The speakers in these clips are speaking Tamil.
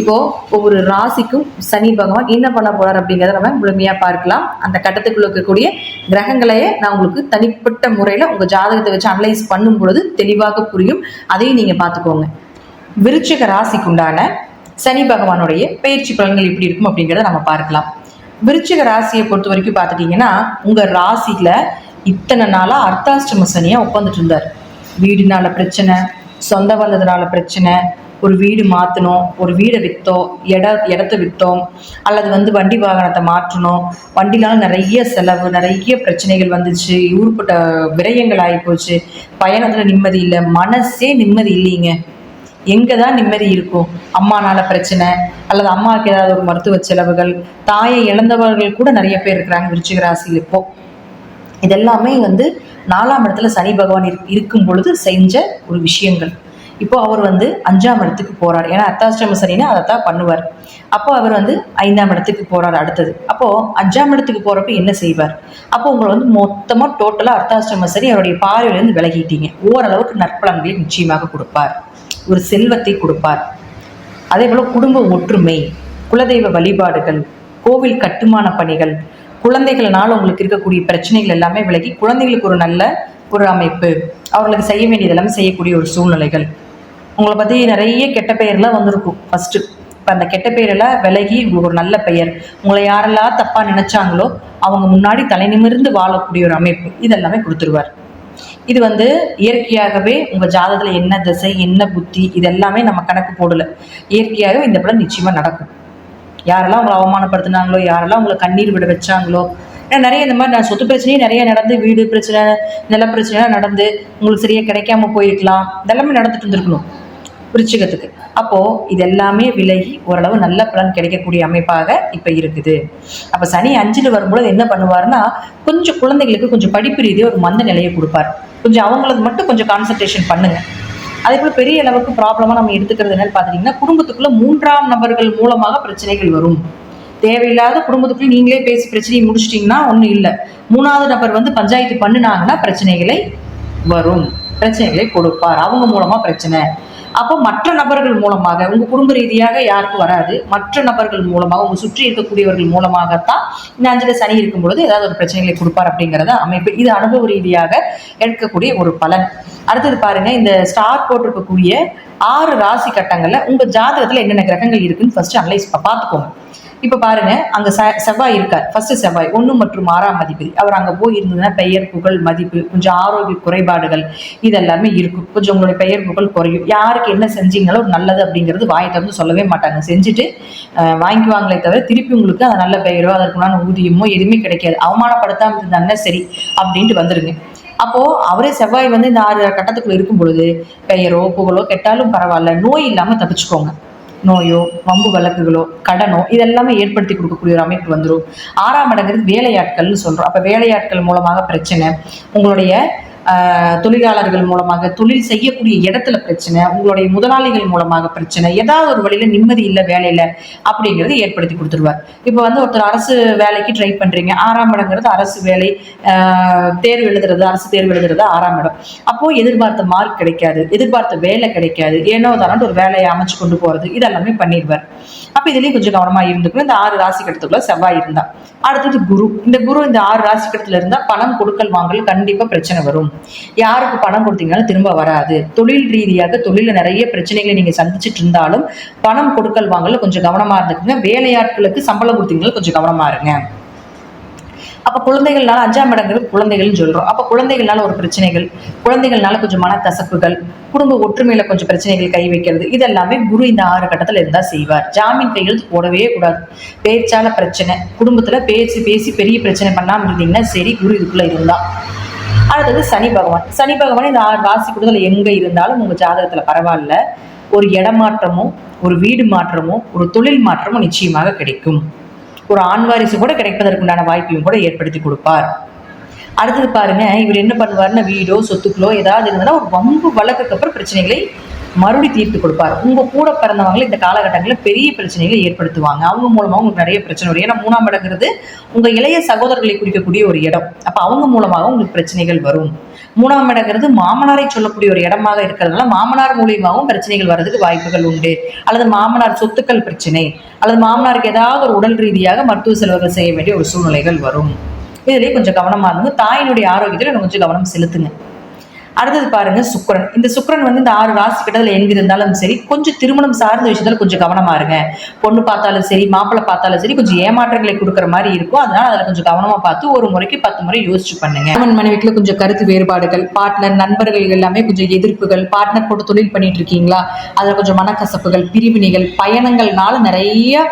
இப்போ ஒவ்வொரு ராசிக்கும் சனி பகவான் என்ன பண்ண போறார் அப்படிங்கிறத நம்ம முழுமையா பார்க்கலாம். அந்த கட்டத்துக்குள்ள இருக்கக்கூடிய கிரகங்களையே நான் உங்களுக்கு தனிப்பட்ட முறையில உங்க ஜாதகத்தை வச்சு அனலைஸ் பண்ணும் பொழுது தெளிவாக புரியும். அதையும் நீங்க பார்த்துக்கோங்க. விருச்சிக ராசிக்குண்டான சனி பகவானுடைய பயிற்சி பலன்கள் எப்படி இருக்கும் அப்படிங்கிறத நம்ம பார்க்கலாம். விருச்சிக ராசியை பொறுத்த வரைக்கும் பார்த்துட்டீங்கன்னா உங்க ராசியில இத்தனை நாளா அர்த்தாஷ்டம சனியா உட்காந்துட்டு இருந்தார். வீடுனால பிரச்சனை சொந்த வந்ததுனால பிரச்சனை ஒரு வீடு மாற்றணும் ஒரு வீடை விற்றோம் இட இடத்த விற்றோம் அல்லது வந்து வண்டி வாகனத்தை மாற்றணும். வண்டினால நிறைய செலவு நிறைய பிரச்சனைகள் வந்துச்சு. ஊருப்பட்ட விரயங்கள் ஆகிப்போச்சு பயணத்தில் நிம்மதி இல்லை மனசே நிம்மதி இல்லைங்க. எங்கே தான் நிம்மதி இருக்கும்? அம்மானால பிரச்சனை அல்லது அம்மாவுக்கு ஏதாவது ஒரு மருத்துவ செலவுகள் தாயை இழந்தவர்கள் கூட நிறைய பேர் இருக்கிறாங்க விருச்சிக ராசியில் இப்போ. இதெல்லாமே வந்து நாலாம் இடத்துல சனி பகவான் இருக்கும் பொழுது செஞ்ச ஒரு விஷயங்கள். இப்போ அவர் வந்து அஞ்சாம் இடத்துக்கு போறார். ஏன்னா அர்த்தாஷ்டம சனினா தான் பண்ணுவார். அப்போ அவர் வந்து ஐந்தாம் இடத்துக்கு போறார் அடுத்தது. அப்போ அஞ்சாம் இடத்துக்கு போறப்ப என்ன செய்வார்? அப்போ உங்களை வந்து மொத்தமா டோட்டலா அர்த்தாஷ்டம சனி அவருடைய பார்வையிலிருந்து விலகிட்டீங்க. ஓரளவுக்கு நற்பலன்களை நிச்சயமாக கொடுப்பார். ஒரு செல்வத்தை கொடுப்பார். அதே போல குடும்ப ஒற்றுமை குலதெய்வ வழிபாடுகள் கோவில் கட்டுமான பணிகள் குழந்தைகள்னால உங்களுக்கு இருக்கக்கூடிய பிரச்சனைகள் எல்லாமே விலகி குழந்தைகளுக்கு ஒரு நல்ல ஒரு அமைப்பு அவர்களுக்கு செய்ய வேண்டியது எல்லாமே செய்யக்கூடிய ஒரு சூழ்நிலைகள். உங்களை பற்றி நிறைய கெட்ட பெயர்லாம் வந்திருக்கும். ஃபஸ்ட்டு இப்போ அந்த கெட்ட பெயரெல்லாம் விலகி உங்களுக்கு ஒரு நல்ல பெயர் உங்களை யாரெல்லாம் தப்பாக நினைச்சாங்களோ அவங்க முன்னாடி தலை நிமிர்ந்து வாழக்கூடிய ஒரு அமைப்பு இதெல்லாமே கொடுத்துருவார். இது வந்து இயற்கையாகவே உங்கள் ஜாதகத்தில் என்ன திசை என்ன புத்தி இதெல்லாமே நம்ம கணக்கு போடல. இயற்கையாகவே இந்த படம் நிச்சயமாக நடக்கும். யாரெல்லாம் உங்களை அவமானப்படுத்தினாங்களோ யாரெல்லாம் உங்களை கண்ணீர் விட வச்சாங்களோ ஏன்னா நிறைய இந்த மாதிரி நான் சொத்து பிரச்சனையும் நிறைய நடந்து வீடு பிரச்சனை நில பிரச்சனைலாம் நடந்து உங்களுக்கு சரியா கிடைக்காம போயிருக்கலாம். இதெல்லாமே நடந்துட்டு இருந்திருக்கணும். விருச்சிகத்துக்கு அப்போது இது எல்லாமே விலகி ஓரளவு நல்ல பலன் கிடைக்கக்கூடிய அமைப்பாக இப்போ இருக்குது. அப்போ சனி அஞ்சில் வரும்போது என்ன பண்ணுவாருன்னா கொஞ்சம் குழந்தைகளுக்கு கொஞ்சம் படிப்பு ரீதியாக ஒரு மந்த நிலையை கொடுப்பார். கொஞ்சம் அவங்களுக்கு மட்டும் கொஞ்சம் கான்சன்ட்ரேஷன் பண்ணுங்கள் அதே போல் பெரிய அளவுக்கு ப்ராப்ளமாக நம்ம எடுத்துக்கிறது என்னன்னு பார்த்தீங்கன்னா குடும்பத்துக்குள்ளே மூன்றாம் நபர்கள் மூலமாக பிரச்சனைகள் வரும். தேவையில்லாத குடும்பத்துக்குள்ளே நீங்களே பேசி பிரச்சனையை முடிச்சிட்டிங்கன்னா ஒன்றும் இல்லை. மூணாவது நபர் வந்து பஞ்சாயத்து பண்ணுனாங்கன்னா பிரச்சனைகளை வரும். பிரச்சனைகளை கொடுப்பார். அவங்க மூலமாக பிரச்சனை. அப்போ மற்ற நபர்கள் மூலமாக உங்க குடும்ப ரீதியாக யாருக்கும் வராது. மற்ற நபர்கள் மூலமாக உங்க சுற்றி இருக்கக்கூடியவர்கள் மூலமாகத்தான் இந்த அஞ்சல சனி இருக்கும் பொழுது ஏதாவது ஒரு பிரச்சனைகளை கொடுப்பார் அப்படிங்கிறத அமைப்பு இது அனுபவ ரீதியாக எடுக்கக்கூடிய ஒரு பலன். அடுத்தது பாருங்க இந்த ஸ்டார் போட்டிருக்கக்கூடிய ஆறு ராசி கட்டங்கள்ல உங்க ஜாதகத்துல என்னென்ன கிரகங்கள் இருக்குன்னு ஃபர்ஸ்ட் அனலைஸ் பார்த்துக்கோங்க. இப்போ பாருங்க அங்க செ- செவ்வாய் இருக்கார். ஃபர்ஸ்ட் செவ்வாய் ஒன்று மற்றும் ஆறாம் மதிப்பு. அவர் அங்க போய் இருந்ததுன்னா பெயர் புகழ் மதிப்பு கொஞ்சம் ஆரோக்கிய குறைபாடுகள் இதெல்லாமே இருக்கும். கொஞ்சம் உங்களுடைய பெயர் புகழ் குறையும். யாருக்கு என்ன செஞ்சீங்களோ நல்லது அப்படிங்கிறது வாயை திறந்து சொல்லவே மாட்டாங்க. செஞ்சுட்டு வாங்கிக்குவாங்களே தவிர திருப்பி உங்களுக்கு அந்த நல்ல பெயரோ அதற்குண்டான ஊதியமோ எதுவுமே கிடைக்காது. அவமானப்படுத்தாம இருந்தாங்கன்னா சரி அப்படின்ட்டு வந்துருங்க. அப்போ அவரே செவ்வாய் வந்து இந்த ஆறு கட்டத்துக்குள்ள இருக்கும் பொழுது பெயரோ புகழோ கெட்டாலும் பரவாயில்ல. நோய் இல்லாம தப்பிச்சுக்கோங்க. நோயோ வம்பு வழக்குகளோ கடனோ இதெல்லாமே ஏற்படுத்தி கொடுக்கக்கூடிய ஒரு அமைப்பு வந்துடும் ஆறாம் இடங்கிறது வேலையாட்கள்னு சொல்றோம். அப்ப வேலையாட்கள் மூலமாக பிரச்சனை. உங்களுடைய தொழிலாளர்கள் மூலமாக தொழில் செய்யக்கூடிய இடத்துல பிரச்சனை உங்களுடைய முதலாளிகள் மூலமாக பிரச்சனை ஏதாவது ஒரு வழியில நிம்மதி இல்லை வேலையில அப்படிங்கிறது ஏற்படுத்தி கொடுத்துருவார். இப்போ வந்து ஒருத்தர் அரசு வேலைக்கு ட்ரை பண்றீங்க ஆறாம் இடங்கிறது அரசு வேலை தேர்வு எழுதுறது அரசு தேர்வு எழுதுறது ஆறாம் இடம். அப்போ எதிர்பார்த்த மார்க் கிடைக்காது எதிர்பார்த்த வேலை கிடைக்காது ஏனோ தானே ஒரு வேலையை அமைச்சு கொண்டு போறது இதெல்லாமே பண்ணிடுவார் அப்ப இதுலயும் கொஞ்சம் கவனமா இருந்துக்கணும். இந்த ஆறு ராசி கட்டத்துக்குள்ள செவ்வாய் இருந்தா. அடுத்தது குரு. இந்த குரு இந்த ஆறு ராசி கட்டத்துல இருந்தா பணம் கொடுக்கல் வாங்கல் கண்டிப்பா பிரச்சனை வரும். யாருக்கு பணம் கொடுத்தீங்கன்னாலும் திரும்ப வராது. தொழில் ரீதியாக தொழில நிறைய பிரச்சனைகளை நீங்க சந்திச்சுட்டு இருந்தாலும் பணம் கொடுக்கல் வாங்கல கொஞ்சம் கவனமா இருந்துக்குங்க. வேலையாட்களுக்கு சம்பளம் கொடுத்தீங்கன்னா கொஞ்சம் கவனமா இருங்க. அப்போ குழந்தைகள்னால அஞ்சாம் இடங்கிறது குழந்தைகள்னு சொல்கிறோம் அப்போ குழந்தைகள்னால ஒரு பிரச்சனைகள் குழந்தைகள்னால கொஞ்சம் மனக்கசப்புகள் குடும்ப ஒற்றுமையில கொஞ்சம் பிரச்சனைகள் கை வைக்கிறது இதெல்லாமே குரு இந்த ஆறு கட்டத்தில் இருந்தால் செய்வார். ஜாமீன் கையெழுத்து போடவே கூடாது. பேச்சால பிரச்சனை குடும்பத்தில் பேசி பேசி பெரிய பிரச்சனை பண்ணாமல் இருந்தீங்கன்னா சரி குரு இதுக்குள்ளே இருந்தால் அடுத்தது சனி பகவான். சனி பகவான் இந்த ஆறு ராசி கூடுதல் எங்கே இருந்தாலும் உங்கள் ஜாதகத்தில் பரவாயில்ல. ஒரு இடமாற்றமோ ஒரு வீடு மாற்றமோ ஒரு தொழில் மாற்றமோ நிச்சயமாக கிடைக்கும். ஒரு ஆண் வாரிசு கூட கிடைப்பதற்குண்டான வாய்ப்பையும் கூட ஏற்படுத்தி கொடுப்பார். அடுத்தது பாருங்க இவர் என்ன பண்ணுவாருன்னா வீடோ சொத்துக்களோ ஏதாவது இருந்ததுன்னா ஒரு வம்பு வழக்குக்கு அப்புறம் பிரச்சனைகளை மறுபடி தீர்த்து கொடுப்பார். உங்க கூட பிறந்தவங்களை இந்த காலகட்டங்களில் பெரிய பிரச்சனைகளை ஏற்படுத்துவாங்க. அவங்க மூலமாக உங்களுக்கு நிறைய பிரச்சனை வரும். ஏன்னா மூணாம் இடங்கிறது உங்க இளைய சகோதரர்களை குறிக்கக்கூடிய ஒரு இடம். அப்ப அவங்க மூலமாக உங்களுக்கு பிரச்சனைகள் வரும். மூணாம் இடங்கிறது மாமனாரை சொல்லக்கூடிய ஒரு இடமாக இருக்கிறதுனால மாமனார் மூலியமாகவும் பிரச்சனைகள் வர்றதுக்கு வாய்ப்புகள் உண்டு. அல்லது மாமனார் சொத்துக்கள் பிரச்சனை அல்லது மாமனாருக்கு ஏதாவது ஒரு உடல் ரீதியாக மருத்துவ செலவுகள் செய்ய வேண்டிய ஒரு சூழ்நிலைகள் வரும். இதுலேயே கொஞ்சம் கவனமாக இருந்துங்க தாயினுடைய ஆரோக்கியத்தில் கொஞ்சம் கவனம் செலுத்துங்க. அடுத்தது பாருங்க சுக்கரன். இந்த சுக்கரன் வந்து இந்த ஆறு ராசி கிட்டத்துல எங்க இருந்தாலும் சரி கொஞ்சம் திருமணம் சார்ந்த விஷயத்துல கொஞ்சம் கவனமா இருங்க. பொண்ணு பார்த்தாலும் சரி மாப்பிள்ளை பார்த்தாலும் சரி கொஞ்சம் ஏமாற்றங்களை கொடுக்குற மாதிரி இருக்கும். அதனால அதுல கொஞ்சம் கவனமா பார்த்து ஒரு முறைக்கு பத்து முறை யோசிச்சு பண்ணுங்க. கணவன் மனைவிக்குள்ள கொஞ்சம் கருத்து வேறுபாடுகள் பார்ட்னர் நண்பர்கள் எல்லாமே கொஞ்சம் எதிர்ப்புகள் பார்ட்னர் போட்டு தொழில் பண்ணிட்டு இருக்கீங்களா? அதுல கொஞ்சம் மனக்கசப்புகள் பிரிவினைகள் பயணங்கள்னால நிறைய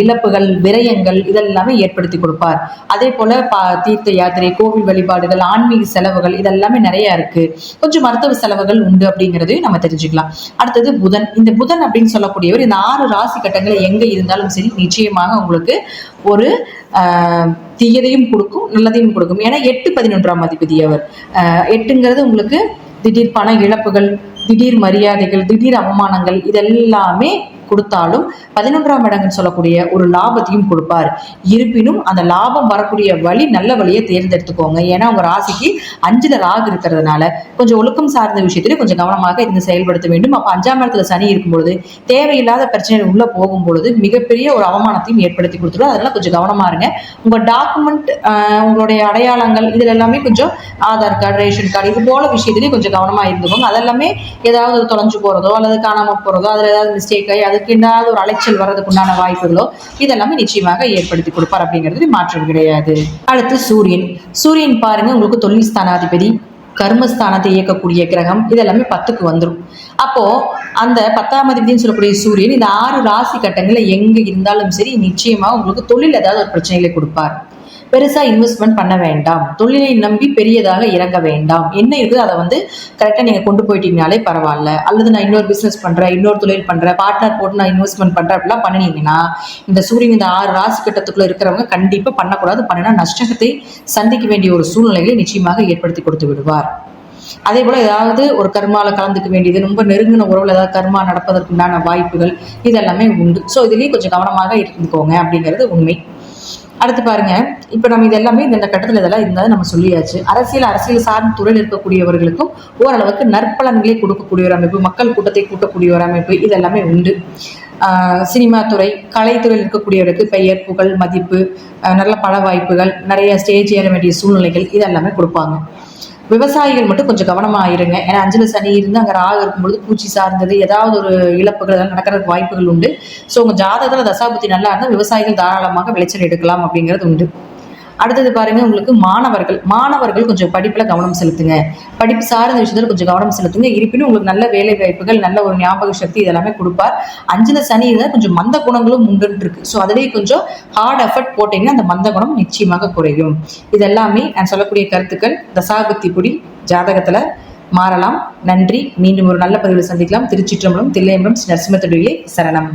இழப்புகள் விரயங்கள் இதெல்லாமே ஏற்படுத்தி கொடுப்பார். அதே போல பா தீர்த்த யாத்திரை கோவில் வழிபாடுகள் ஆன்மீக செலவுகள் இதெல்லாமே நிறைய இருக்கு. கொஞ்சம் மருத்துவ செலவுகள் உண்டு அப்படிங்கிறதையும் நம்ம தெரிஞ்சுக்கலாம். அடுத்தது புதன். இந்த புதன் அப்படின்னு சொல்லக்கூடியவர் இந்த ஆறு ராசி கட்டங்களை எங்க இருந்தாலும் சரி நிச்சயமாக உங்களுக்கு ஒரு தீயதையும் கொடுக்கும் நல்லதையும் கொடுக்கும். ஏன்னா எட்டு பதினொன்றாம் அதிபதி அவர் எட்டுங்கிறது உங்களுக்கு திடீர் பண இழப்புகள் திடீர் மரியாதைகள் திடீர் அவமானங்கள் இதெல்லாமே கொடுத்தாலும் பதினொன்றாம் இடங்கன்னு சொல்லக்கூடிய ஒரு லாபத்தையும் கொடுப்பார். இருப்பினும் அந்த லாபம் வரக்கூடிய வழி நல்ல வழியை தேர்ந்தெடுத்துக்கோங்க. ஏன்னா உங்க ராசிக்கு அஞ்சுல ராகு இருக்கிறதுனால கொஞ்சம் ஒழுக்கம் சார்ந்த விஷயத்திலே கொஞ்சம் கவனமாக இருந்து செயல்படுத்த வேண்டும். அப்ப அஞ்சாம் இடத்துல சனி இருக்கும் பொழுது தேவையில்லாத பிரச்சனைகள் உள்ள போகும் பொழுது மிகப்பெரிய ஒரு அவமானத்தையும் ஏற்படுத்தி கொடுத்துரும். அதனால கொஞ்சம் கவனமா இருங்க. உங்க டாக்குமெண்ட் உங்களுடைய அடையாளங்கள் இதுல எல்லாமே கொஞ்சம் ஆதார் கார்டு ரேஷன் கார்டு இது போல விஷயத்திலேயே கொஞ்சம் கவனமா இருந்துக்கோங்க. அதெல்லாமே ஏதாவது ஒரு தொலைஞ்சு போறதோ அல்லது காணாம போறதோ அதுல ஏதாவது மிஸ்டேக் ஆகி அதுக்கு ஏதாவது ஒரு அலைச்சல் வர்றதுக்கு உண்டான வாய்ப்புகளோ இதெல்லாமே நிச்சயமாக ஏற்படுத்தி கொடுப்பார் அப்படிங்கிறது மாற்றம் கிடையாது. அடுத்து சூரியன். சூரியன் பாருங்க உங்களுக்கு தொழில் ஸ்தானாதிபதி கர்மஸ்தானத்தை இயக்கக்கூடிய கிரகம் இதெல்லாமே பத்துக்கு வந்துடும் அப்போ அந்த பத்தாம் அதிபதினு சொல்லக்கூடிய சூரியன் இந்த ஆறு ராசி கட்டங்களில் எங்க இருந்தாலும் சரி நிச்சயமா உங்களுக்கு தொழில் ஏதாவது ஒரு பிரச்சனைகளை கொடுப்பார். பெருசா இன்வெஸ்ட்மெண்ட் பண்ண வேண்டாம். தொழிலை நம்பி பெரியதாக இறங்க வேண்டாம். என்ன இருக்குது? அதை வந்து கரெக்டா நீங்க கொண்டு போயிட்டீங்கனாலே பரவாயில்ல. அல்லது நான் இன்னொரு பிசினஸ் பண்றேன் இன்னொரு தொழில் பண்றேன் பார்ட்னர் போட்டு நான் இன்வெஸ்ட்மெண்ட் பண்றேன் அப்படிலாம் பண்ணினீங்கன்னா இந்த சூரியன் இந்த ஆறு ராசி கட்டத்துக்குள்ள இருக்கிறவங்க கண்டிப்பா பண்ணக்கூடாது. பண்ணினா நஷ்டத்தை சந்திக்க வேண்டிய ஒரு சூழ்நிலைகளை நிச்சயமாக ஏற்படுத்தி கொடுத்து விடுவார். அதே போல ஏதாவது ஒரு கர்மால கலந்துக்க வேண்டியது ரொம்ப நெருங்கின உறவுல ஏதாவது கர்மா நடப்பதற்குண்டான வாய்ப்புகள் இதெல்லாமே உண்டு. ஸோ இதுலயும் கொஞ்சம் கவனமாக இருந்துக்கோங்க அப்படிங்கிறது உண்மை. அடுத்து பாருங்க. இப்போ நம்ம இது எல்லாமே இந்த கட்டத்தில் இதெல்லாம் இருந்தால் நம்ம சொல்லியாச்சு. அரசியல் அரசியல் சார்ந்த துறையில் இருக்கக்கூடியவர்களுக்கும் ஓரளவுக்கு நற்பலன்களை கொடுக்கக்கூடிய ஒரு அமைப்பு மக்கள் கூட்டத்தை கூட்டக்கூடிய ஒரு அமைப்பு இதெல்லாமே உண்டு. சினிமா துறை கலைத்துறையில் இருக்கக்கூடியவருக்கு பெயர் புகழ் மதிப்பு நல்ல பல வாய்ப்புகள் நிறைய ஸ்டேஜ் ஏற வேண்டிய சூழ்நிலைகள் இதெல்லாமே கொடுப்பாங்க. விவசாயிகள் மட்டும் கொஞ்சம் கவனமாக இருங்க. ஏன்னா அஞ்சலி சனி இருந்து அங்கே ராகு இருக்கும்பொழுது பூச்சி சார்ந்தது ஏதாவது ஒரு இழப்புகள் எல்லாம் நடக்கிறதுக்கு வாய்ப்புகள் உண்டு. ஸோ உங்கள் ஜாதகத்தில் தசாபுத்தி நல்லா இருந்தால் விவசாயிகள் தாராளமாக விளைச்சல் எடுக்கலாம் அப்படிங்கிறது உண்டு. அடுத்தது பாருங்க உங்களுக்கு மாணவர்கள். மாணவர்கள் கொஞ்சம் படிப்பில் கவனம் செலுத்துங்க. படிப்பு சார்ந்த விஷயத்தில் கொஞ்சம் கவனம் செலுத்துங்க. இருப்பினும் உங்களுக்கு நல்ல வேலை வாய்ப்புகள் நல்ல ஒரு ஞாபக சக்தி இதெல்லாமே கொடுப்பார். அஞ்சுல சனி இருந்தால் கொஞ்சம் மந்த குணங்களும் உண்டுன்னு இருக்கு. ஸோ அதுலேயே கொஞ்சம் ஹார்ட் எஃபர்ட் போட்டிங்கன்னா அந்த மந்த குணம் நிச்சயமாக குறையும். இதெல்லாமே நான் சொல்லக்கூடிய கருத்துக்கள். தசாபக்தி குடி ஜாதகத்தில் மாறலாம். நன்றி. மீண்டும் ஒரு நல்ல பதிவில் சந்திக்கலாம். திருச்சிற்றம்பலம் தில்லையம்பலம் ஸ்ரீ நரசிம்மத்துடைய சரணம்.